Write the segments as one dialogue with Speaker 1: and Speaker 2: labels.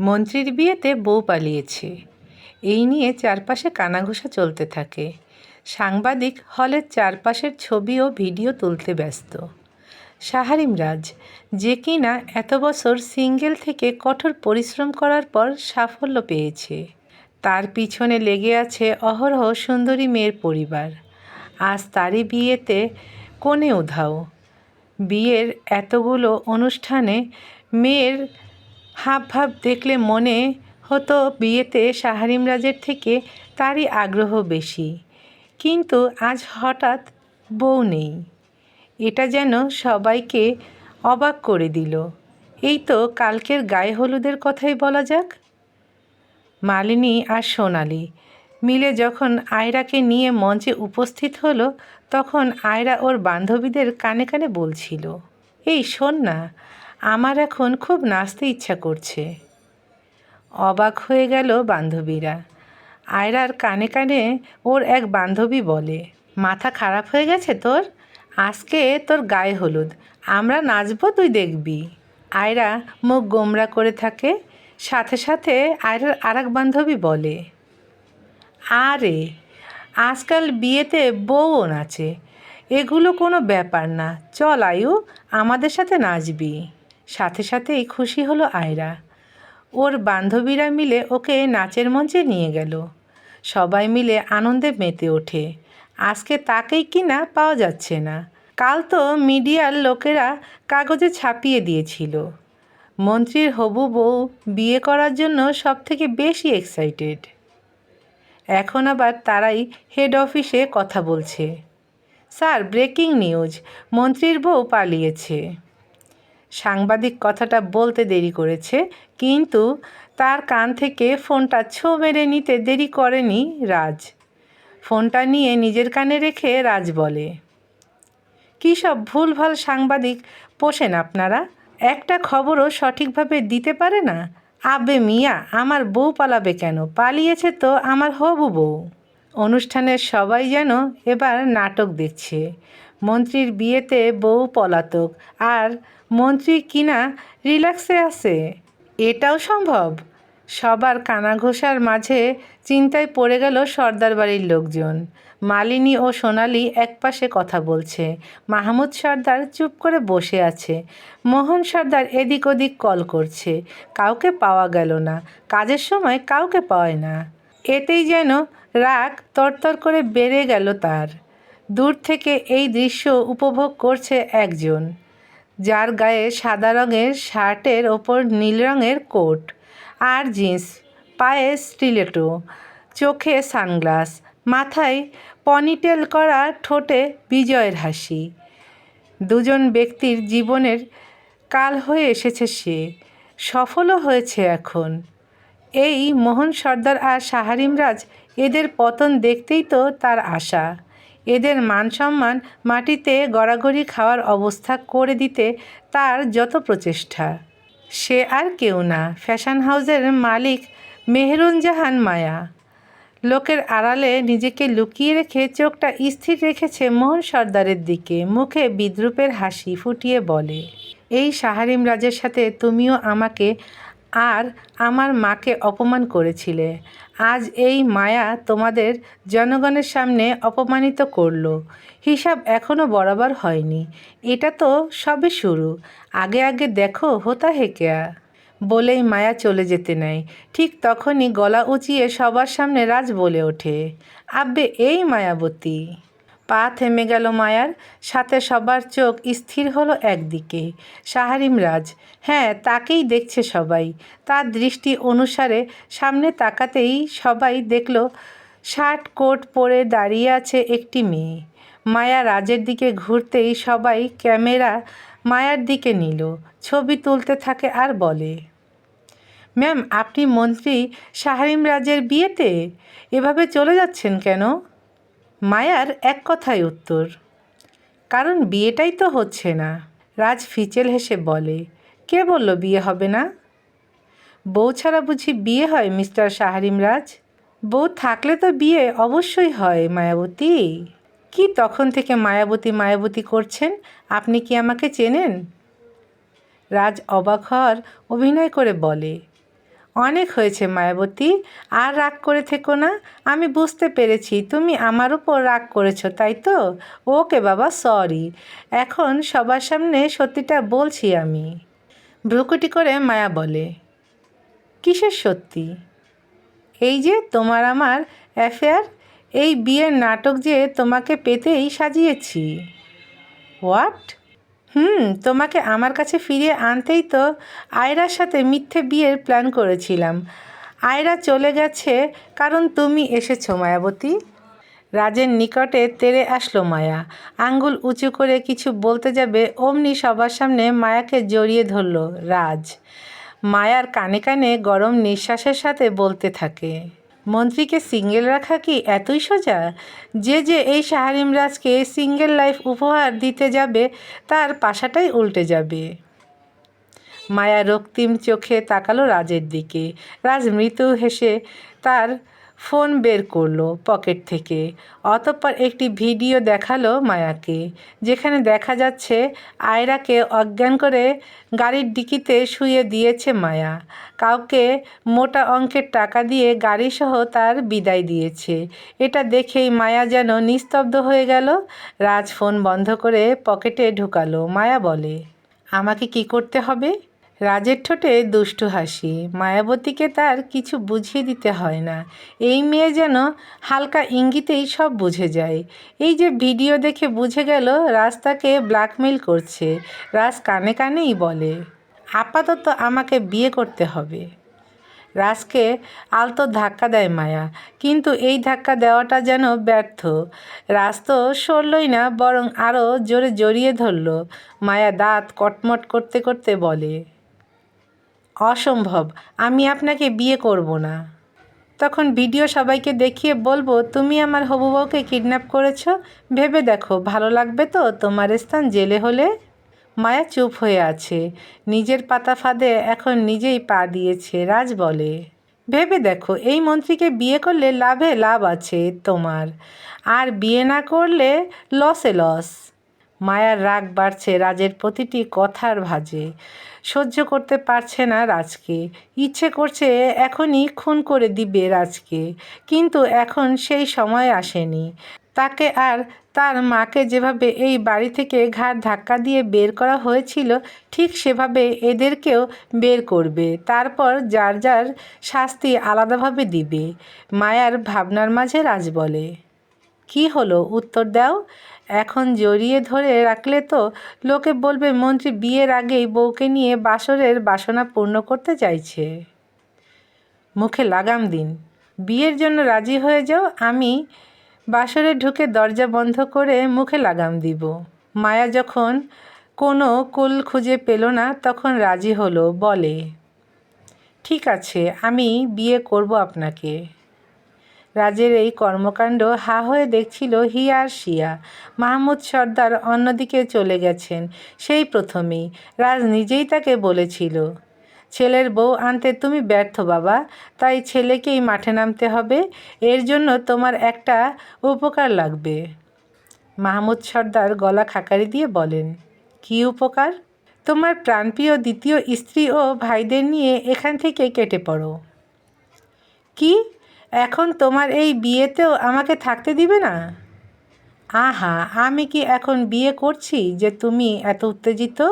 Speaker 1: মন্ত্রীর বিয়েতে বউ পালিয়েছে। এই নিয়ে চারপাশে কানাঘোষা চলতে থাকে। সাংবাদিক হলের চারপাশের ছবি ও ভিডিও তুলতে ব্যস্ত। শাহারিম রাজ, যে কিনা এত বছর সিঙ্গেল থেকে কঠোর পরিশ্রম করার পর সাফল্য পেয়েছে। তার পিছনে লেগে আছে অহরহ সুন্দরী মেয়ের পরিবার। আজ তারই বিয়েতে কোণে উধাও। বিয়ের এতগুলো অনুষ্ঠানে মেয়ের হাবভাব দেখলে মনে হতো বিয়েতে শাহারিম রাজের থেকে তারই আগ্রহ বেশি। কিন্তু আজ হঠাৎ বউ নেই। এটা যেন সবাইকে অবাক করে দিল। এই তো কালকের গায়ে হলুদের কথাই বলা যাক। মালিনী আর সোনালি মিলে যখন আয়রাকে নিয়ে মঞ্চে উপস্থিত হলো, তখন আয়রা ওর বান্ধবীদের কানে কানে বলছিল, এই শোন না আমার এখন খুব নাচতে ইচ্ছা করছে। অবাক হয়ে গেল বান্ধবীরা। আয়রার কানে কানে ওর এক বান্ধবী বলে, মাথা খারাপ হয়ে গেছে তোর? আজকে তোর গায়ে হলুদ। আমরা নাচবো, তুই দেখবি। আয়রা মুখ গোমরা করে থাকে। সাথে সাথে আয়রার আর এক বান্ধবী বলে, আরে, আজকাল বিয়েতে বউও নাচে। এগুলো কোনো ব্যাপার না। চল আয়ু, আমাদের সাথে নাচবি। সাথে সাথেই খুশি হলো আয়রা। ওর বান্ধবীরা মিলে ওকে নাচের মঞ্চে নিয়ে গেল। সবাই মিলে আনন্দে মেতে ওঠে। আজকে তাকেই কি না পাওয়া যাচ্ছে না। কাল তো মিডিয়ার লোকেরা কাগজে ছাপিয়ে দিয়েছিল। মন্ত্রীর হবু বউ বিয়ে করার জন্য সব থেকে বেশি এক্সাইটেড এখন আবার তারাই হেড অফিসে কথা বলছে। স্যার ব্রেকিং নিউজ মন্ত্রীর বউ পালিয়েছে। সাংবাদিক কথাটা বলতে দেরি করেছে, কিন্তু তার কান থেকে ফোনটা ছো মেরে নিতে দেরি করেনি রাজ। ফোনটা নিয়ে নিজের কানে রেখে রাজ বলে, কী সব ভুলভাল সাংবাদিক পোষেন আপনারা? একটা খবরও সঠিকভাবে দিতে পারে না? আবে মিয়া, আমার বউ পালাবে কেন? পালিয়েছে তো আমার হবু বউ। অনুষ্ঠানের সবাই যেন এবার নাটক দেখছে। মন্ত্রীর বিয়েতে বউ পলাতক, আর মন্ত্রী কিনা রিল্যাক্সে আছে? এটাও সম্ভব? সবার কানাঘোষার মাঝে চিন্তায় পড়ে গেল সর্দার বাড়ির লোকজন। মালিনী ও সোনালি একপাশে কথা বলছে। মাহমুদ সর্দার চুপ করে বসে আছে। মোহন সর্দার এদিক ওদিক কল করছে। কাউকে পাওয়া গেল না। কাজের সময় কাউকে পাওয়ায় না। এতেই যেন রাগ তরতর করে বেড়ে গেল তার। দূর থেকে এই দৃশ্য উপভোগ করছে একজন। যার গায়ে সাদা রঙের শার্টের ওপর নীল রঙের কোট। আর জিন্স, পায়ে স্টিলেটো, চোখে সানগ্লাস, মাথায় পনিটেল করা ঠোঁটে বিজয়ের হাসি। দুজন ব্যক্তির জীবনের কাল হয়ে এসেছে সে, সফলও হয়েছে এখন। এই মোহন সর্দার আর শাহারিম রাজ এদের পতন দেখতেই তো তার আশা। এদের মান সম্মান মাটিতে গড়াগড়ি খাওয়ার অবস্থা করে দিতে তার যত প্রচেষ্টা। সে আর কেউ না, ফ্যাশন হাউসের মালিক মেহরুন জাহান মায়া। লোকের আড়ালে নিজেকে লুকিয়ে রেখে চোখটা স্থির রেখেছে মোহন সর্দারের দিকে, মুখে বিদ্রুপের হাসি ফুটিয়ে বলে, এই শাহারিম রাজের সাথে তুমিও আমাকে আর আমার মাকে অপমান করেছিলে। আজ এই মায়া তোমাদের জনগণের সামনে অপমানিত করল। হিসাব এখনও বরাবর হয়নি। এটা তো সবে শুরু। আগে আগে দেখো হোতা হেকেয়া বলেই মায়া চলে যেতে নেয়। ঠিক তখনই গলা উঁচিয়ে সবার সামনে রাজ বলে ওঠে। আব্বে, এই মায়াবতী! পা থেমে গেল মায়ার, সাথে সবার চোখ স্থির হলো একদিকে। শাহারিম রাজ হ্যাঁ তাকেই দেখছে সবাই। তার দৃষ্টি অনুসারে সামনে তাকাতেই সবাই দেখল, শার্ট কোট পরে দাঁড়িয়ে আছে একটি মেয়ে। মায়া রাজের দিকে ঘুরতেই সবাই ক্যামেরা মায়ার দিকে নিল, ছবি তুলতে থাকে আর বলে, ম্যাম, আপনি মন্ত্রী শাহারিম রাজের বিয়েতে? এভাবে চলে যাচ্ছেন কেন? মায়ার এক কথায় উত্তর, কারণ বিয়েটাই তো হচ্ছে না। রাজ ফিচেল হেসে বলে, কে বলল বিয়ে হবে না? বউ ছাড়া বুঝি বিয়ে হয়, মিস্টার শাহারিম রাজ? বউ থাকলে তো বিয়ে অবশ্যই হয়, মায়াবতী। কি তখন থেকে মায়াবতী মায়াবতী করছেন? আপনি কি আমাকে চেনেন? রাজ অবাক হওয়ার অভিনয় করে বলে অনেক হয়েছে মায়াবতী, আর রাগ করে থেকো না। আমি বুঝতে পেরেছি, তুমি আমার উপর রাগ করেছ, তাই তো? ওকে বাবা সরি এখন সবার সামনে সত্যিটা বলছি আমি। ভ্রুকুটি করে মায়া বলে, কিসের সত্যি? এই যে তোমার আমার অ্যাফেয়ার এই বিয়ের নাটক যে তোমাকে পেতেই সাজিয়েছি। হোয়াট হুম, তোমাকে আমার কাছে ফিরিয়ে আনতেই তো আয়রার সাথে মিথ্যে বিয়ের প্ল্যান করেছিলাম। আয়রা চলে গেছে, কারণ তুমি এসেছ, মায়াবতী। রাজের নিকটে তেড়ে আসলো মায়া। আঙ্গুল উঁচু করে কিছু বলতে যাবে, অমনি সবার সামনে মায়াকে জড়িয়ে ধরল রাজ। মায়ার কানে কানে গরম নিঃশ্বাসের সাথে বলতে থাকে। মন্ত্রীকে সিঙ্গেল রাখা কি এতই সোজা? যে যে এই শাহারিম রাজকে সিঙ্গেল লাইফ উপহার দিতে যাবে, তার পাশাটাই উল্টে যাবে। মায়া রক্তিম চোখে তাকালো রাজের দিকে। রাজ মৃত্যু হেসে তার ফোন বের করল পকেট থেকে। অতঃপর একটি ভিডিও দেখাল মায়াকে, যেখানে দেখা যাচ্ছে আয়রাকে অজ্ঞান করে গাড়ির ডিকিতে শুয়ে দিয়েছে মায়া। কাউকে মোটা অঙ্কের টাকা দিয়ে গাড়িসহ তার বিদায় দিয়েছে। এটা দেখেই মায়া যেন নিস্তব্ধ হয়ে গেল। রাজ ফোন বন্ধ করে পকেটে ঢুকালো। মায়া বলে, আমাকে কি করতে হবে? রাজের ঠোঁটে দুষ্টু হাসি। মায়াবতীকে তার কিছু বুঝিয়ে দিতে হয় না। এই মেয়ে যেন হালকা ইঙ্গিতেই সব বুঝে যায়। এই যে ভিডিও দেখে বুঝে গেল রাজ তাকে ব্ল্যাকমেল করছে। রাজ কানে কানেই বলে, আপাতত আমাকে বিয়ে করতে হবে। রাজকে আলতো ধাক্কা দেয় মায়া, কিন্তু এই ধাক্কা দেওয়াটা যেন ব্যর্থ। রাজ তো সরলই না, বরং আরও জোরে জড়িয়ে ধরল। মায়া দাঁত কটমট করতে করতে বলে অসম্ভব, আমি আপনাকে বিয়ে করব না। তখন ভিডিও সবাইকে দেখিয়ে বলব, তুমি আমার হবু বউকে কিডন্যাপ করেছ? ভেবে দেখো, ভালো লাগবে তো তোমার স্থান জেলে হলে? মায়া চুপ হয়ে আছে। নিজের পাতা ফাঁদে এখন নিজেই পা দিয়েছে, রাজ বলে। ভেবে দেখো, এই মন্ত্রীকে বিয়ে করলে লাভে লাভ আছে তোমার। আর বিয়ে না করলে লসে লস। মায়ার রাগ বাড়ছে রাজের প্রতিটি কথার ভাজে। সহ্য করতে পারছে না রাজকে। ইচ্ছে করছে এখনই খুন করে দিবে রাজকে, কিন্তু এখন সেই সময় আসেনি। তাকে আর তার মাকে যেভাবে এই বাড়ি থেকে ঘাড় ধাক্কা দিয়ে বের করা হয়েছিল, ঠিক সেভাবে এদেরকেও বের করবে, তারপর যার যার শাস্তি আলাদাভাবে দিবে। মায়ার ভাবনার মাঝে রাজ বলে, কি হলো? উত্তর দাও। এখন জড়িয়ে ধরে রাখলে তো লোকে বলবে, মন্ত্রী বিয়ের আগেই বউকে নিয়ে বাসরের বাসনা পূর্ণ করতে চাইছে। মুখে লাগাম দিন। বিয়ের জন্য রাজি হয়ে যাও, আমি বাসরে ঢুকে দরজা বন্ধ করে মুখে লাগাম দিব। মায়া যখন কোনো কুল খুঁজে পেল না, তখন রাজি হলো, বলে, ঠিক আছে, আমি বিয়ে করব আপনাকে। রাজের এই কর্মকাণ্ড হা হয়ে দেখছিল হিয়া আর শিয়া মাহমুদ সর্দার অন্যদিকে চলে গেছেন, সেই প্রথমেই। রাজ নিজেই তাকে বলেছিল, ছেলের বউ আনতে তুমি ব্যর্থ বাবা, তাই ছেলেকেই মাঠে নামতে হবে, এর জন্য তোমার একটা উপকার লাগবে। মাহমুদ সর্দার গলা খাকারি দিয়ে বলেন, কি উপকার? তোমার প্রাণপ্রিয় দ্বিতীয় স্ত্রী ও ভাইদের নিয়ে এখান থেকে কেটে পড়ো। কি? এখন তোমার এই বিয়েতেও আমাকে থাকতে দিবে না? আহা, আমি কি এখন বিয়ে করছি যে তুমি এত উত্তেজিত?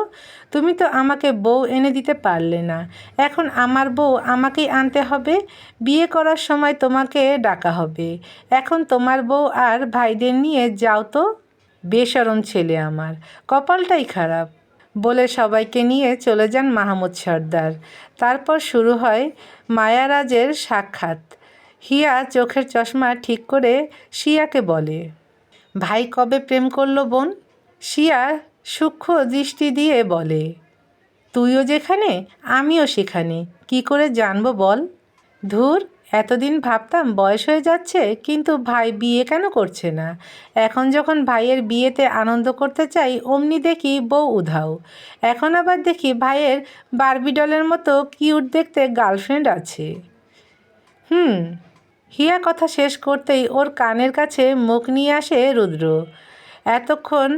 Speaker 1: তুমি তো আমাকে বউ এনে দিতে পারলে না। এখন আমার বউ আমাকেই আনতে হবে। বিয়ে করার সময় তোমাকে ডাকা হবে। এখন তোমার বউ আর ভাইদের নিয়ে যাও তো। বেসরম ছেলে আমার, কপালটাই খারাপ বলে সবাইকে নিয়ে চলে যান মাহমুদ সর্দার। তারপর শুরু হয় মায়ারাজের সাক্ষাৎ। হিয়া চোখের চশমা ঠিক করে শিয়াকে বলে, ভাই কবে প্রেম করল বোন? শিয়া সূক্ষ্ম দৃষ্টি দিয়ে বলে, তুইও যেখানে, আমিও সেখানে, কি করে জানব বল? ধুর, এতদিন ভাবতাম বয়স হয়ে যাচ্ছে, কিন্তু ভাই বিয়ে কেন করছে না? এখন যখন ভাইয়ের বিয়েতে আনন্দ করতে চাই, অমনি দেখি বউ উধাও। এখন আবার দেখি ভাইয়ের বারবি ডলের মতো কিউট দেখতে গার্লফ্রেন্ড আছে। হুম হিয়া কথা শেষ করতেই ওর কানের কাছে মুখ নিয়ে আসে রুদ্র। এতক্ষণ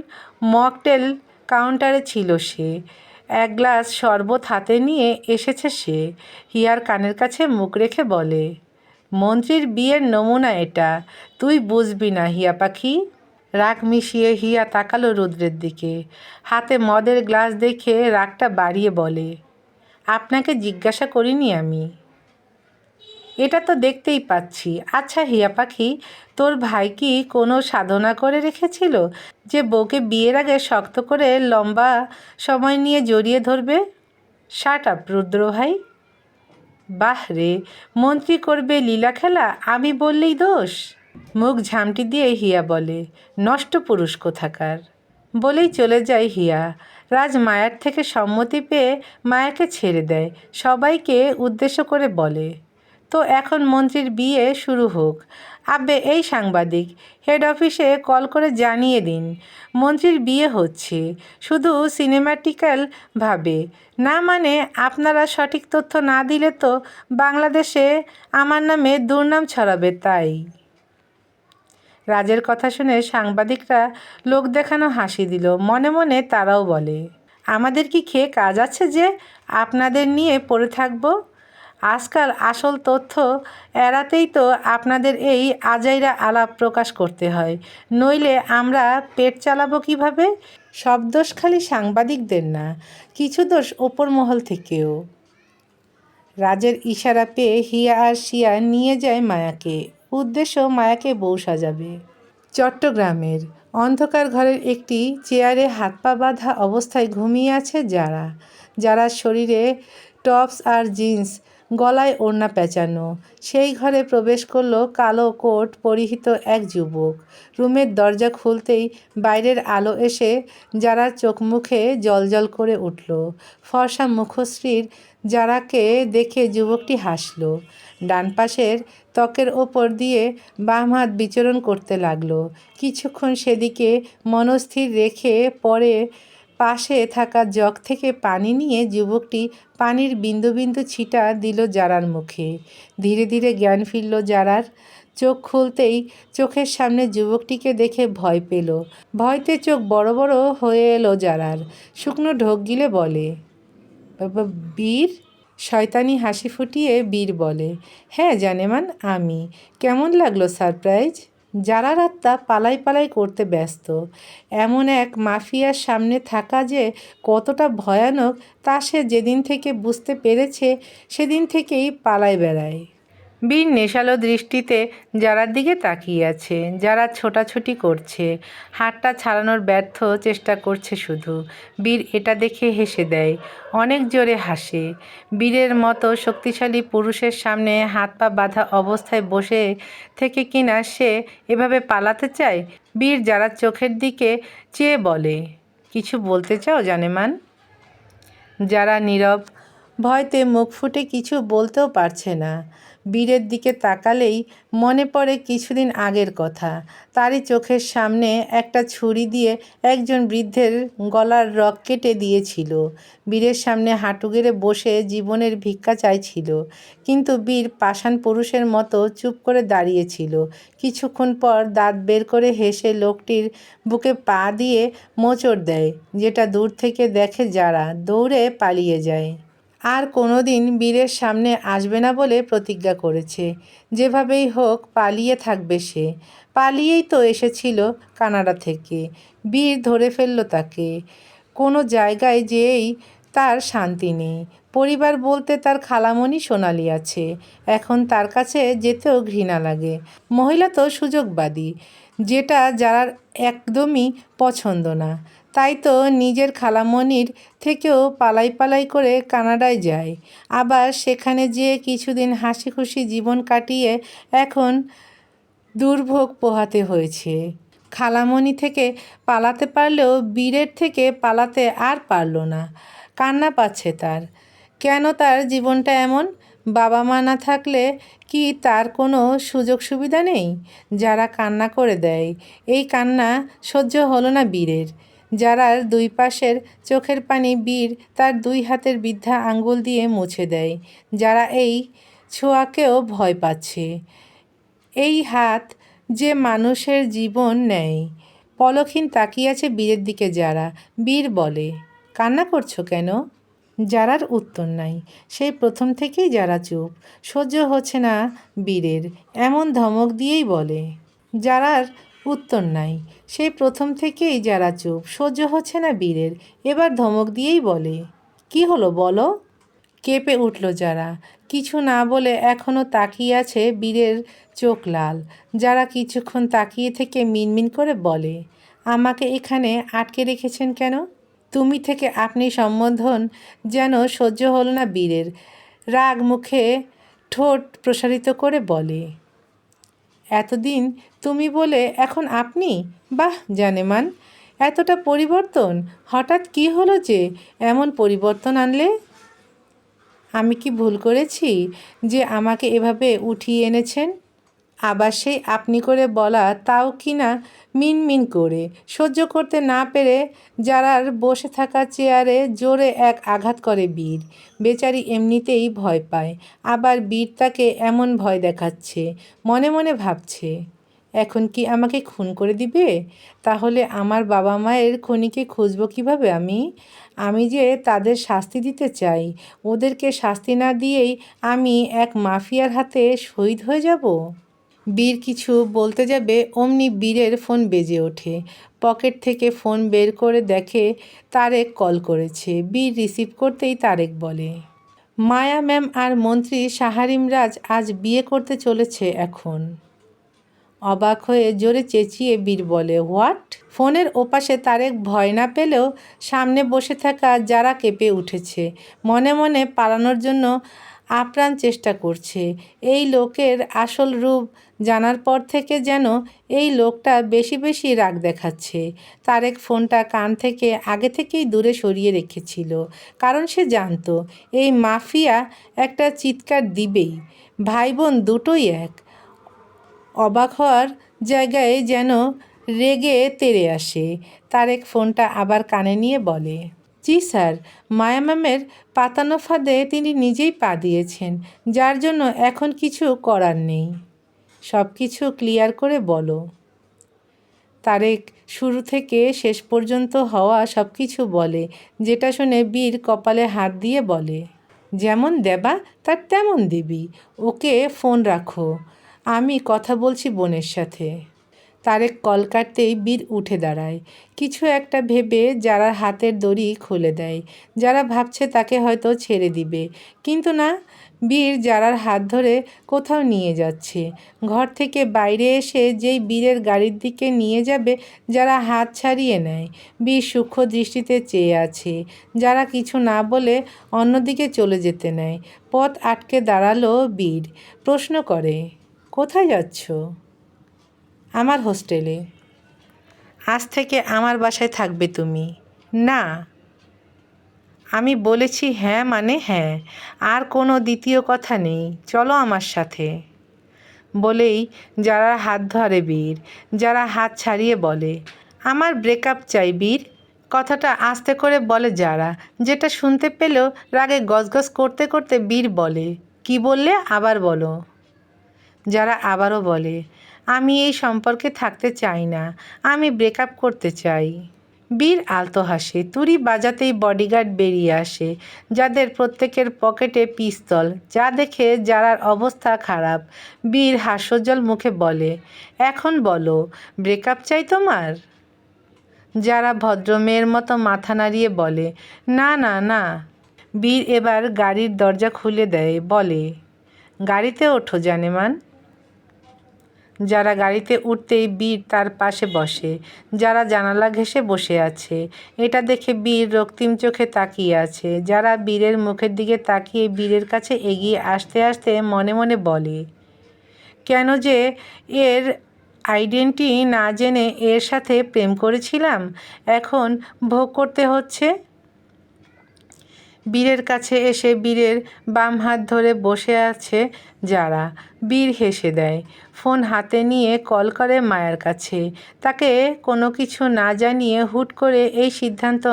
Speaker 1: মকটেল কাউন্টারে ছিল সে। এক গ্লাস শরবত হাতে নিয়ে এসেছে সে। হিয়ার কানের কাছে মুখ রেখে বলে, মন্ত্রীর বিয়ের নমুনা এটা। তুই বুঝবি না হিয়া পাখি? রাগ মিশিয়ে হিয়া তাকালো রুদ্রের দিকে। হাতে মদের গ্লাস দেখে রাগটা বাড়িয়ে বলে, আপনাকে জিজ্ঞাসা করিনি আমি। এটা তো দেখতেই পাচ্ছি। আচ্ছা হিয়া পাখি, তোর ভাই কি কোনো সাধনা করে রেখেছিল যে বউকে বিয়ের আগে শক্ত করে লম্বা সময় নিয়ে জড়িয়ে ধরবে? শার্ট আপ রুদ্র ভাই। বাহ রে, মন্ত্রী করবে লীলা খেলা, আমি বললেই দোষ? মুখ ঝামটি দিয়ে হিয়া বলে, নষ্ট পুরুষ কোথাকার? বলেই চলে যায় হিয়া। রাজ মায়ার থেকে সম্মতি পেয়ে মায়াকে ছেড়ে দেয়, সবাইকে উদ্দেশ্য করে বলে। তো এখন মন্ত্রীর বিয়ে শুরু হোক। আব্বে এই সাংবাদিক হেড অফিসে কল করে জানিয়ে দিন, মন্ত্রীর বিয়ে হচ্ছে। শুধু সিনেমাটিক্যাল ভাবে না মানে আপনারা সঠিক তথ্য না দিলে তো বাংলাদেশে আমার নামে দুর্নাম ছড়াবে, তাই। রাজের কথা শুনে সাংবাদিকরা লোক দেখানো হাসি দিল, মনে মনে তারাও বলে, আমাদের কি খেয়ে কাজ আছে যে আপনাদের নিয়ে পড়ে থাকব? আজকাল আসল তথ্য এড়াতেই তো আপনাদের এই আজাইরা আলাপ প্রকাশ করতে হয়। নইলে আমরা পেট চালাবো কীভাবে? সব দোষ খালি সাংবাদিকদের না, কিছু দোষ ওপর মহল থেকেও। রাজের ইশারা পেয়ে হিয়া আর শিয়া নিয়ে যায় মায়াকে। উদ্দেশ্য মায়াকে বউ সাজাবে। চট্টগ্রামের অন্ধকার ঘরের একটি চেয়ারে হাত পা বাঁধা অবস্থায় ঘুমিয়ে আছে যারা। যারা শরীরে টপস আর জিন্স গলায় ওড়না পেঁচানো। সেই ঘরে প্রবেশ করল কালো কোট পরিহিত এক যুবক। রুমের দরজা খুলতেই বাইরের আলো এসে যারা চোখ মুখে জলজল করে উঠল। ফর্সা মুখশ্রীর যারাকে দেখে যুবকটি হাসল। ডান পাশের ত্বকের ওপর দিয়ে বাম হাত বিচরণ করতে লাগল। কিছুক্ষণ সেদিকে মনস্থির রেখে পরে পাশে থাকা জগ থেকে পানি নিয়ে যুবকটি পানির বিন্দু বিন্দু ছিটা দিল জারার মুখে। ধীরে ধীরে জ্ঞান ফিরল জারার। চোখ খুলতেই চোখের সামনে যুবকটিকে দেখে ভয় পেল। ভয়তে চোখ বড় বড় হয়ে এলো জারার। শুকনো ঢোক গিলে বলে "বাবা, বীর? শয়তানি হাসি ফুটিয়ে বীর বলে হ্যাঁ জানেমান আমি। কেমন লাগল সারপ্রাইজ? যারা রাত্তা পালাই পালাই করতে ব্যস্ত, এমন এক মাফিয়ার সামনে থাকা যে কতটা ভয়ানক তা সে যেদিন থেকে বুঝতে পেরেছে, সেদিন থেকেই পালায় বেড়ায়। বীর নেশালো দৃষ্টিতে যারার দিকে তাকিয়ে আছে, যারা ছোটাছুটি করছে, হাতটা ছাড়ানোর ব্যর্থ চেষ্টা করছে শুধু। বীর এটা দেখে হেসে দেয়, অনেক জোরে হাসে। বীরের মতো শক্তিশালী পুরুষের সামনে হাত পা বাঁধা অবস্থায় বসে থেকে কিনা সে এভাবে পালাতে চায়? বীর যারা চোখের দিকে চেয়ে বলে, কিছু বলতে চাও জানেমান? যারা নীরব ভয়তে মুখ ফুটে কিছু বলতেও পারছে না। বীরের দিকে তাকালেই মনে পড়ে কিছুদিন আগের কথা। তারই চোখের সামনে একটা ছুরি দিয়ে একজন বৃদ্ধের গলার রক কেটে দিয়েছিল। বীরের সামনে হাঁটু গেড়ে বসে জীবনের ভিক্ষা চাইছিল। কিন্তু বীর পাষাণ পুরুষের মতো চুপ করে দাঁড়িয়েছিল। কিছুক্ষণ পর দাঁত বের করে হেসে লোকটির বুকে পা দিয়ে মোচড় দেয়, যেটা দূর থেকে দেখে যারা দৌড়ে পালিয়ে যায়। আর কোনো দিন বীরের সামনে আসবে না বলে প্রতিজ্ঞা করেছে। যেভাবেই হোক, পালিয়ে থাকবে সে। পালিয়েই তো এসেছিল কানাডা থেকে। বীর ধরে ফেলল তাকে। কোনো জায়গায় যেয়েই তার শান্তি নেই। পরিবার বলতে তার খালামণি সোনালি আছে। এখন তার কাছে যেতেও ঘৃণা লাগে। মহিলা তো সুযোগবাদী। যেটা যারা একদমই পছন্দ না। তাই তো নিজের খালামণির থেকেও পালাই পালাই করে কানাডায় যায়। আবার সেখানে যেয়ে কিছুদিন হাসি খুশি জীবন কাটিয়ে এখন দুর্ভোগ পোহাতে হয়েছে। খালামণি থেকে পালাতে পারলেও বীরের থেকে পালাতে আর পারল না। কান্না পাচ্ছে তার। কেন তার জীবনটা এমন? বাবা মা না থাকলে কি তার কোনো সুযোগ সুবিধা নেই? যারা কান্না করে দেয়, এই কান্না সহ্য হলো না বীরের। যারার দুই পাশের চোখের পানি বীর, তার দুই হাতের বৃদ্ধা আঙ্গুল দিয়ে মুছে দেয়। যারা এই ছোঁয়াকেও ভয় পাচ্ছে। এই হাত যে মানুষের জীবন নেয়। পলকহীন তাকিয়ে আছে বীরের দিকে যারা। বীর বলে, কান্না করছ কেন? যারার উত্তর নাই। সেই প্রথম থেকেই যারা চুপ। সহ্য হচ্ছে না বীরের। এমন ধমক দিয়েই বলে, যারার উত্তর নাই। সেই প্রথম থেকেই যারা চুপ, সহ্য হচ্ছে না বীরের। এবার ধমক দিয়েই বলে, কি হলো বলো? কেঁপে উঠল যারা। কিছু না বলে এখনও তাকিয়ে আছে বীরের চোখ লাল। যারা কিছুক্ষণ তাকিয়ে থেকে মিনমিন করে বলে, আমাকে এখানে আটকে রেখেছেন কেন? তুমি থেকে আপনি সম্বোধন যেন সহ্য হলো না বীরের। রাগ মুখে ঠোঁট প্রসারিত করে বলে এতদিন তুমি বলে এখন আপনি? বাহ, জানেমান, এতটা পরিবর্তন? হঠাৎ কি হলো যে এমন পরিবর্তন আনলে? আমি কি ভুল করেছি যে আমাকে এভাবে উঠিয়ে এনেছেন? আবার সেই আপনি করে বলা তাও কি না মিনমিন করে। সহ্য করতে না পেরে যারার বসে থাকা চেয়ারে জোরে এক আঘাত করে বীর। বেচারি এমনিতেই ভয় পায়। আবার বীর তাকে এমন ভয় দেখাচ্ছে, মনে মনে ভাবছে, এখন কি আমাকে খুন করে দিবে? তাহলে আমার বাবা মায়ের খনিকে খুঁজবো কীভাবে আমি? আমি যে তাদের শাস্তি দিতে চাই, ওদেরকে শাস্তি না দিয়েই আমি এক মাফিয়ার হাতে শহীদ হয়ে যাব? বীর কিছু বলতে যাবে, অমনি বীরের ফোন বেজে ওঠে। পকেট থেকে ফোন বের করে দেখে তারেক কল করেছে। বীর রিসিভ করতেই তারেক বলে, মায়া ম্যাম আর মন্ত্রী সাহারিম রাজ আজ বিয়ে করতে চলেছে এখন। অবাক হয়ে জোরে চেঁচিয়ে বীর বলে, হোয়াট? ফোনের ওপাশে তারেক ভয় না পেলেও সামনে বসে থাকা যারা কেঁপে উঠেছে। মনে মনে পালানোর জন্য আপ্রাণ চেষ্টা করছে। এই লোকের আসল রূপ জানার পর থেকে যেন এই লোকটা বেশি বেশি রাগ দেখাচ্ছে। তারেক ফোনটা কান থেকে আগে থেকেই দূরে সরিয়ে রেখেছিল, কারণ সে জানতো এই মাফিয়া একটা চিৎকার দিবেই। ভাই বোন দুটোই এক। অবাক হওয়ার জায়গায় যেন রেগে তেড়ে আসে। তারেক ফোনটা আবার কানে নিয়ে বলে জি স্যার মায়া ম্যামের পাতানো ফাঁদে তিনি নিজেই পা দিয়েছেন, যার জন্য এখন কিছু করার নেই। সব কিছু ক্লিয়ার করে বলো। তারেক শুরু থেকে শেষ পর্যন্ত হওয়া সব কিছু বলে, যেটা শুনে বীর কপালে হাত দিয়ে বলে, যেমন দেবা, তার তেমন দিবি। ওকে ফোন রাখো। আমি কথা বলছি বোনের সাথে। তারেক কল কাটতেই বীর উঠে দাঁড়ায়। কিছু একটা ভেবে যারা হাতের দড়ি খুলে দেয়, যারা ভাবছে তাকে হয়তো ছেড়ে দিবে। কিন্তু না, বীর যারার হাত ধরে কোথাও নিয়ে যাচ্ছে। ঘর থেকে বাইরে এসে যেই বীরের গাড়ির দিকে নিয়ে যাবে, যারা হাত ছাড়িয়ে নেয়। বীর সূক্ষ্ম দৃষ্টিতে চেয়ে আছে। যারা কিছু না বলে অন্যদিকে চলে যেতে নেয়। পথ আটকে দাঁড়াল বীর। প্রশ্ন করে, কোথায় যাচ্ছ? আমার হোস্টেলে। আজ থেকে আমার বাসায় থাকবে তুমি। না। আমি বলেছি হ্যাঁ মানে হ্যাঁ। আর কোনো দ্বিতীয় কথা নেই। চলো আমার সাথে। বলেই যারা হাত ধরে বীর, যারা হাত ছাড়িয়ে বলে, আমার ব্রেকআপ চাই বীর। কথাটা আস্তে করে বলে যারা, যেটা শুনতে পেলেও রাগে গজগজ করতে করতে বীর বলে, কি বললে? আবার বলো। যারা আবারও বলে আমি এই সম্পর্কে থাকতে চাই না। আমি ব্রেকআপ করতে চাই। বীর আলতো হাসে। তুড়ি বাজাতেই বডিগার্ড বেরিয়ে আসে, যাদের প্রত্যেকের পকেটে পিস্তল, যা দেখে যারার অবস্থা খারাপ। বীর হাস্যজ্জ্বল মুখে বলে, এখন বলো ব্রেকআপ চাই তোমার? যারা ভদ্র মেয়ের মতো মাথা নাড়িয়ে বলে, না না না। বীর এবার গাড়ির দরজা খুলে দেয়, বলে, গাড়িতে ওঠো জানেমান। যারা গাড়িতে উঠতেই বীর তার পাশে বসে, যারা জানালা ঘেঁষে বসে আছে। এটা দেখে বীর রক্তিম চোখে তাকিয়ে আছে। যারা বীরের মুখের দিকে তাকিয়ে বীরের কাছে এগিয়ে আসতে আসতে মনে মনে বলে, কেন যে এর আইডেন্টি না জেনে এর সাথে প্রেম করেছিলাম? এখন ভোগ করতে হচ্ছে? বীরের কাছে এসে বীরের বাম হাত ধরে বসে আছে যারা। বীর হেসে দেয়। ফোন হাতে নিয়ে কল করে মায়ের কাছে। তাকে কোনো কিছু না জানিয়ে হুট করে এই সিদ্ধান্ত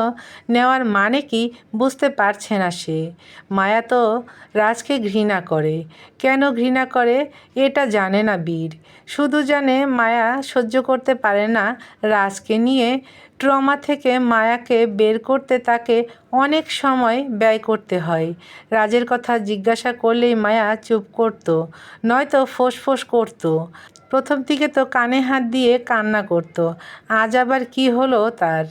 Speaker 1: নেওয়ার মানে কি বুঝতে পারছে না সে। মায়া তো রাজকে ঘৃণা করে। কেন ঘৃণা করে? এটা জানে না বীর। শুধু জানে মায়া সহ্য করতে পারে না রাজকে নিয়ে ট্রমা থেকে মায়াকে বের করতে তাকে অনেক সময় ব্যয় করতে হয়। রাজের কথা জিজ্ঞাসা করলেই মায়া চুপ করতো, নয়তো ফোঁস করতো। প্রথম দিকে তো কানে হাত দিয়ে কান্না করতো, আজ আবার কি হলো তার?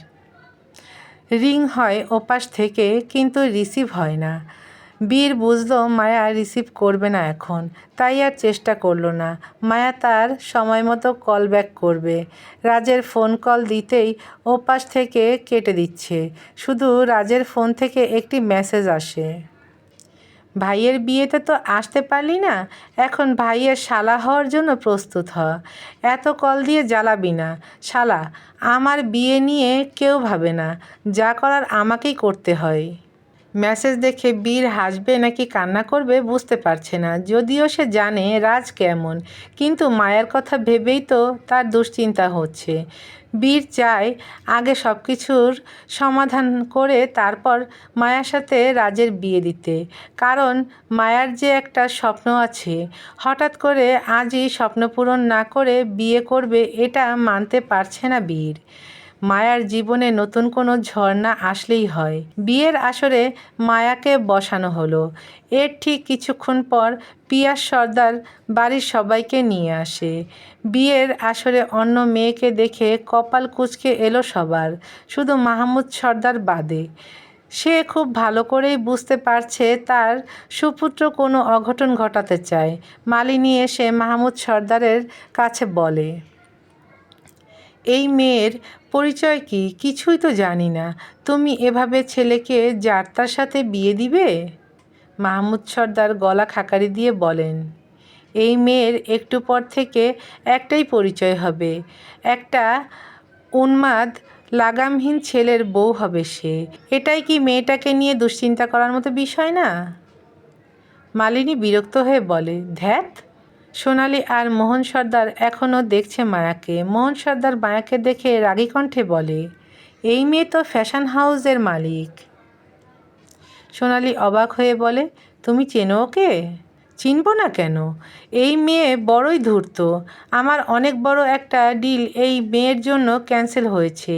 Speaker 1: রিং হয় ওপাশ থেকে, কিন্তু রিসিভ হয় না। বীর বুঝলো মায়া রিসিভ করবে না এখন। তাই আর চেষ্টা করল না। মায়া তার সময় মতো কল ব্যাক করবে। রাজের ফোন কল দিতেই ওপাশ থেকে কেটে দিচ্ছে। শুধু রাজের ফোন থেকে একটি মেসেজ আসে। ভাইয়ের বিয়েতে তো আসতে পারলি না? এখন ভাইয়ের শালা হওয়ার জন্য প্রস্তুত হ। এত কল দিয়ে জ্বালাবি না। শালা, আমার বিয়ে নিয়ে কেউ ভাবে না। যা করার আমাকেই করতে হয়। মেসেজ দেখে বীর হাসবে নাকি কান্না করবে বুঝতে পারছে না। যদিও সে জানে রাজ কেমন, কিন্তু মায়ের কথা ভেবেই তো তার দুশ্চিন্তা হচ্ছে। বীর চায় আগে সব কিছুর সমাধান করে তারপর মায়ার সাথে রাজের বিয়ে দিতে। কারণ মায়ার যে একটা স্বপ্ন আছে, হঠাৎ করে আজই স্বপ্ন পূরণ না করে বিয়ে করবে এটা মানতে পারছে না বীর। মায়ার জীবনে নতুন কোনো ঝর্ণা আসলেই হয়। বিয়ের আসরে মায়াকে বসানো হলো। এর ঠিক কিছুক্ষণ পর পিয়াস সর্দার বাড়ির সবাইকে নিয়ে আসে। বিয়ের আসরে অন্য মেয়েকে দেখে কপাল কুচকে এলো সবার। শুধু মাহমুদ সর্দার বাদে। সে খুব ভালো করেই বুঝতে পারছে তার সুপুত্র কোনো অঘটন ঘটাতে চায়। মালিনী এসে মাহমুদ সর্দারের কাছে বলে, এই মেয়ের পরিচয় কি? কিছুই তো জানি না। তুমি এভাবে ছেলেকে যার তার সাথে বিয়ে দিবে? মাহমুদ সর্দার গলা খাকারি দিয়ে বলেন, এই মেয়ের একটু পর থেকে একটাই পরিচয় হবে। একটা উন্মাদ, লাগামহীন ছেলের বউ হবে সে। এটাই কি মেয়েটাকে নিয়ে দুশ্চিন্তা করার মতো বিষয় না? মালিনী বিরক্ত হয়ে বলে ধ্যাত সোনালি আর মোহন সর্দার এখনও দেখছে মায়াকে। মোহন সর্দার মায়াকে দেখে রাগী কণ্ঠে বলে, এই মেয়ে তো ফ্যাশন হাউসের মালিক। সোনালি অবাক হয়ে বলে, তুমি চেনো ওকে? চিনব না কেন? এই মেয়ে বড়ই ধূর্ত। আমার অনেক বড় একটা ডিল এই মেয়ের জন্য ক্যান্সেল হয়েছে,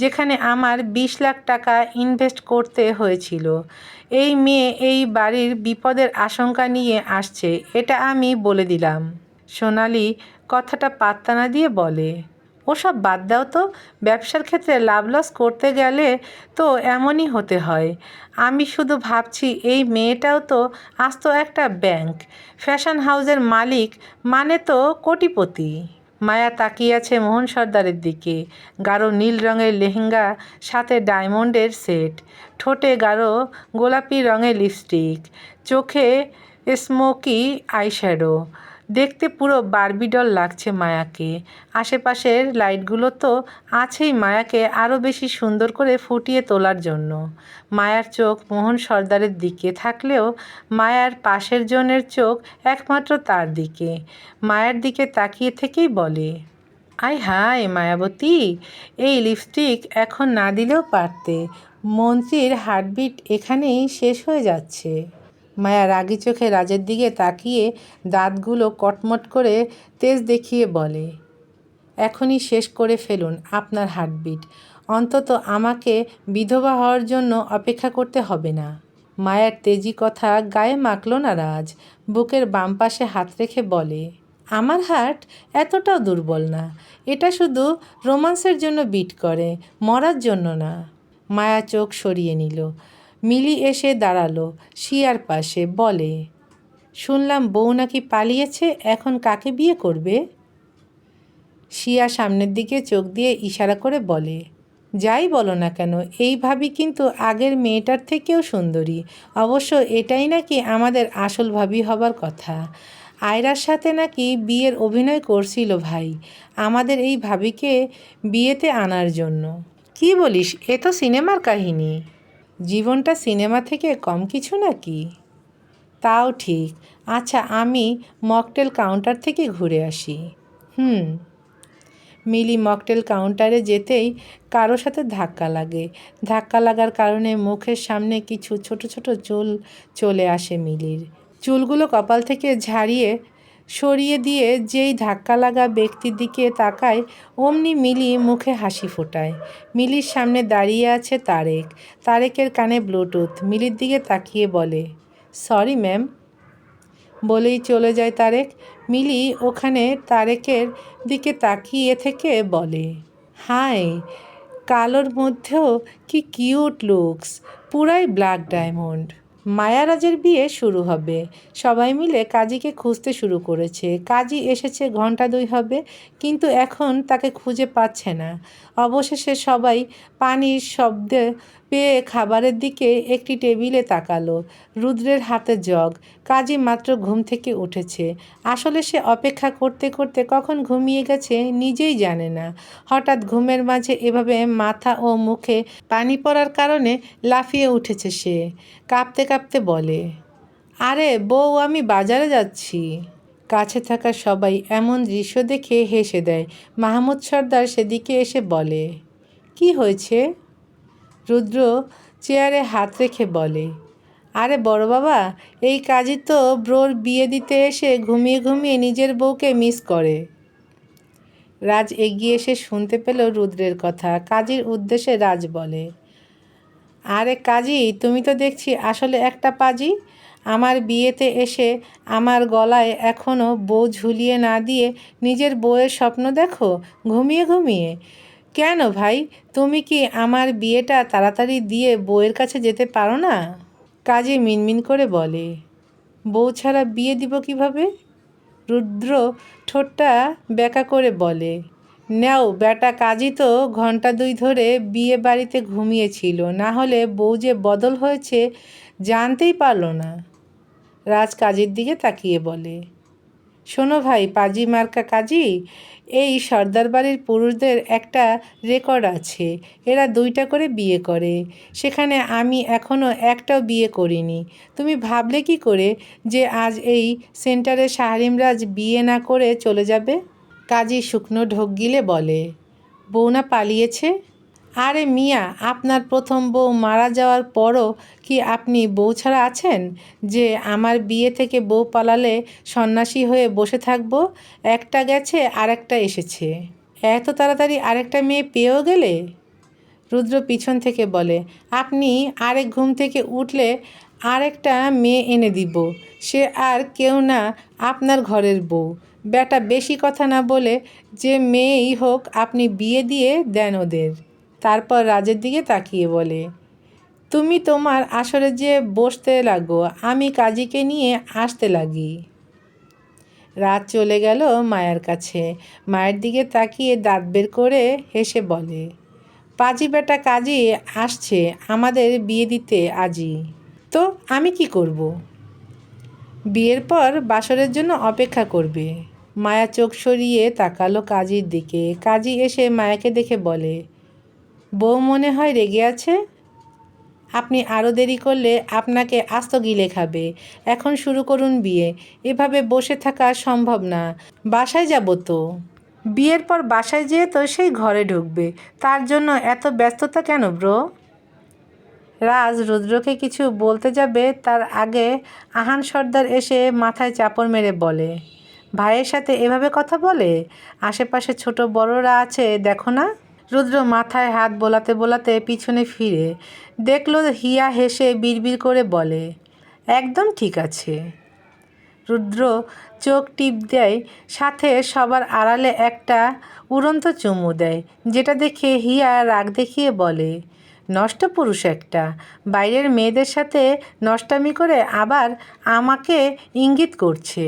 Speaker 1: যেখানে আমার বিশ লাখ টাকা ইনভেস্ট করতে হয়েছিল। এই মেয়ে এই বাড়ির বিপদের আশঙ্কা নিয়ে আসছে, এটা আমি বলে দিলাম। সোনালি কথাটা পাত্তা না দিয়ে বলে, ওসব বাদ দাও তো, ব্যবসার ক্ষেত্রে লাভ লস করতে গেলে তো এমনই হতে হয়। আমি শুধু ভাবছি এই মেয়েটাও তো আস্ত একটা ব্যাংক, ফ্যাশন হাউসের মালিক মানে তো কোটিপতি। মায়া তাকিয়ে আছে মোহন সর্দারের দিকে। গাঢ় নীল রঙের লেহেঙ্গা, সাথে ডায়মন্ডের সেট। ঠোঁটে গাঢ় গোলাপি রঙের লিপস্টিক। চোখে স্মোকি আইশ্যাডো। দেখতে পুরো বারবিডল লাগছে মায়াকে। আশেপাশের লাইটগুলো তো আছেই মায়াকে আরও বেশি সুন্দর করে ফুটিয়ে তোলার জন্য। মায়ার চোখ মোহন সর্দারের দিকে থাকলেও মায়ার পাশের জনের চোখ একমাত্র তার দিকে। মায়ের দিকে তাকিয়ে থেকেই বলে, আই হায় মায়াবতী, এই লিপস্টিক এখন না দিলেও পারতে। মন্ত্রীর হার্টবিট এখানেই শেষ হয়ে যাচ্ছে। মায়া রাগি চোখে রাজের দিকে তাকিয়ে দাঁতগুলো কটমট করে তেজ দেখিয়ে বলে, এখনই শেষ করে ফেলুন আপনার হার্টবিট। অন্তত আমাকে বিধবা হওয়ার জন্য অপেক্ষা করতে হবে না। মায়ার তেজি কথা গায়ে মাখল না রাজ, বুকের বাম পাশে হাত রেখে বলে, আমার হার্ট এতটাও দুর্বল না। এটা শুধু রোমান্সের জন্য বিট করে, মরার জন্য না। মায়া চোখ সরিয়ে নিল। মিলি এসে দাঁড়াল, শিয়ার পাশে, বলে, শুনলাম বউ নাকি পালিয়েছে, এখন কাকে বিয়ে করবে? শিয়া সামনের দিকে চোখ দিয়ে ইশারা করে বলে, যাই বলো না কেন, এই ভাবি কিন্তু আগের মেয়েটার থেকেও সুন্দরী। অবশ্য এটাই নাকি আমাদের আসল ভাবি হবার কথা। আয়রার সাথে নাকি বিয়ের অভিনয় করছিল ভাই, আমাদের এই ভাবিকে বিয়েতে আনার জন্য। কি বলিস, এ তো সিনেমার কাহিনী। জীবনটা সিনেমা থেকে কম কিছু নাকি? তাও ঠিক। আচ্ছা আমি মকটেল কাউন্টার থেকে ঘুরে আসি। হুম। মিলি মকটেল কাউন্টারে যেতেই কারও সাথে ধাক্কা লাগে। ধাক্কা লাগার কারণে মুখের সামনে কিছু ছোট ছোট চুল চলে আসে মিলির। চুলগুলো কপাল থেকে ঝাড়িয়ে সরিয়ে দিয়ে যেই ধাক্কা লাগা ব্যক্তির দিকে তাকায়, অমনি মিলি মুখে হাসি ফোটায়। মিলির সামনে দাঁড়িয়ে আছে তারেক। তারেকের কানে ব্লুটুথ। মিলির দিকে তাকিয়ে বলে, সরি, ম্যাম। বলেই চলে যায় তারেক। মিলি ওখানে তারেকের দিকে তাকিয়ে থেকে বলে হাই কালোর মধ্যেও কি কিউট লুকস। পুরাই ব্ল্যাক ডায়মন্ড। মায়ারাজের বিয়ে শুরু হবে। সবাই মিলে কাজীকে খুঁজতে শুরু করেছে। কাজী এসেছে ঘণ্টা দুই হবে, কিন্তু এখন তাকে খুঁজে পাচ্ছে না। অবশেষে সবাই পানির শব্দে পেয়ে খাবারের দিকে একটি টেবিলে তাকালো। রুদ্রের হাতে জগ। কাজী মাত্র ঘুম থেকে উঠেছে। আসলে সে অপেক্ষা করতে করতে কখন ঘুমিয়ে গেছে নিজেই জানে না। হঠাৎ ঘুমের মাঝে এভাবে মাথা ও মুখে পানি পড়ার কারণে লাফিয়ে উঠেছে সে। কাঁপতে কাঁপতে বলে, আরে বউ, আমি বাজারে যাচ্ছি। কাছে থাকা সবাই এমন দৃশ্য দেখে হেসে দেয়। মাহমুদ সর্দার সেদিকে এসে বলে, কি হয়েছে? রুদ্র চেয়ারে হাত রেখে বলে, আরে বড় বাবা, এই কাজই তো ব্রোর বিয়ে দিতে এসে ঘুমিয়ে ঘুমিয়ে নিজের বউকে মিস করে। রাজ এগিয়ে এসে শুনতে পেল রুদ্রের কথা। কাজীর উদ্দেশ্যে রাজ বলে, আরে কাজী, তুমি তো দেখছি আসলে একটা পাজি। আমার বিয়েতে এসে আমার গলায় এখনও বউ ঝুলিয়ে না দিয়ে নিজের বউয়ের স্বপ্ন দেখো? ঘুমিয়ে ঘুমিয়ে। কেন ভাই? তুমি কি আমার বিয়েটা তাড়াতাড়ি দিয়ে বউয়ের কাছে যেতে পারো না? কাজে মিনমিন করে বলে। বউ ছাড়া বিয়ে দিব কীভাবে? রুদ্র ঠোঁটটা ব্যাকা করে বলে। নেও বেটা কাজই তো ঘণ্টা দুই ধরে বিয়ে বাড়িতে ঘুমিয়েছিল। না হলে বউ যে বদল হয়েছে জানতেই পারল না। রাজ কাজের দিকে তাকিয়ে বলে, শোনো ভাই, পাজি মার্কা কাজী, এই সর্দার বাড়ির পুরুষদের একটা রেকর্ড আছে। এরা দুইটা করে বিয়ে করে। সেখানে আমি এখনও একটাও বিয়ে করিনি। তুমি ভাবলে কি করে যে আজ এই সেন্টারে শাহরিমরাজ বিয়ে না করে চলে যাবে? কাজী শুকনো ঢোক গিলে বলে, বউ না পালিয়েছে? আরে মিয়া, আপনার প্রথম বউ মারা যাওয়ার পরও কি আপনি বউ ছাড়া আছেন? যে আমার বিয়ে থেকে বউ পালালে সন্ন্যাসী হয়ে বসে থাকব, একটা গেছে, আরেকটা এসেছে। এত তাড়াতাড়ি আরেকটা মেয়ে পেয়েও গেলে? রুদ্র পিছন থেকে বলে, আপনি আরেক ঘুম থেকে উঠলে আরেকটা মেয়ে এনে দিব। সে আর কেউ না আপনার ঘরের বউ। বেটা বেশি কথা না বলে যে মেয়েই হোক আপনি বিয়ে দিয়ে দেন ওদের। তারপর রাজের দিকে তাকিয়ে বলে, তুমি তোমার আসরে যে বসতে লাগো, আমি কাজীকে নিয়ে আসতে লাগি। রাত চলে গেল মায়ের কাছে। মায়ের দিকে তাকিয়ে দাঁত বের করে হেসে বলে, পাজি বেটা কাজী আসছে, আমাদের বিয়ে দিতে আজই তো আমি কি করব। বিয়ের পর বাসরের জন্য অপেক্ষা করবে। মায়া চোখ সরিয়ে তাকালো কাজীর দিকে। কাজী এসে মায়াকে দেখে বলে বউ মনে হয় রেগে আছে? আপনি আরও দেরি করলে আপনাকে আস্ত গিলে খাবে। এখন শুরু করুন বিয়ে। এভাবে বসে থাকা সম্ভব না। বাসায় যাব তো। বিয়ের পর বাসায় যেয়ে তো সেই ঘরে ঢুকবে। তার জন্য এত ব্যস্ততা কেন ব্রো? রাজ রুদ্রকে কিছু বলতে যাবে, তার আগে আহান সর্দার এসে মাথায় চাপড় মেরে বলে, ভাইয়ের সাথে এভাবে কথা বলে? আশেপাশে ছোট বড়রা আছে, দেখো না। রুদ্র মাথায় হাত বোলাতে বোলাতে পিছনে ফিরে দেখল হিয়া হেসে বিড়বিড় করে বলে, একদম ঠিক আছে। রুদ্র চোখ টিপ দেয়, সাথে সবার আড়ালে একটা উড়ন্ত চুমু দেয়, যেটা দেখে হিয়া রাগ দেখিয়ে বলে, নষ্ট পুরুষ একটা, বাইরের মেয়েদের সাথে নষ্টামি করে আবার আমাকে ইঙ্গিত করছে।